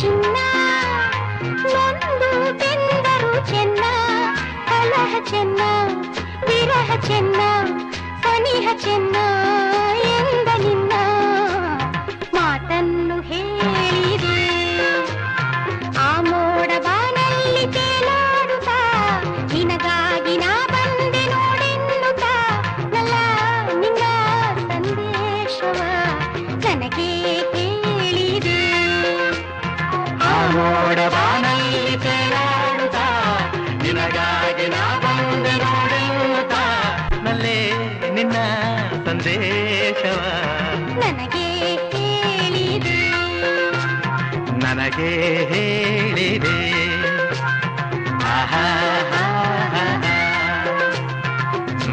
చెన్నా విరహ చెన్నా సనిహ చెన్నా. ಮೋಡ ಬಾನಲ್ಲಿ ತೇಲಾಡುತ್ತಾ ನಿನಗಾಗಿ ನಾ ಬಂದೆ ನೋಡುತ್ತಾ ನಲ್ಲೇ ನಿನ್ನ ಸಂದೇಶವ. ನನಗೆ ಹೇಳಿದೆ. ನನಗೆ ಹೇಳಿದೆ.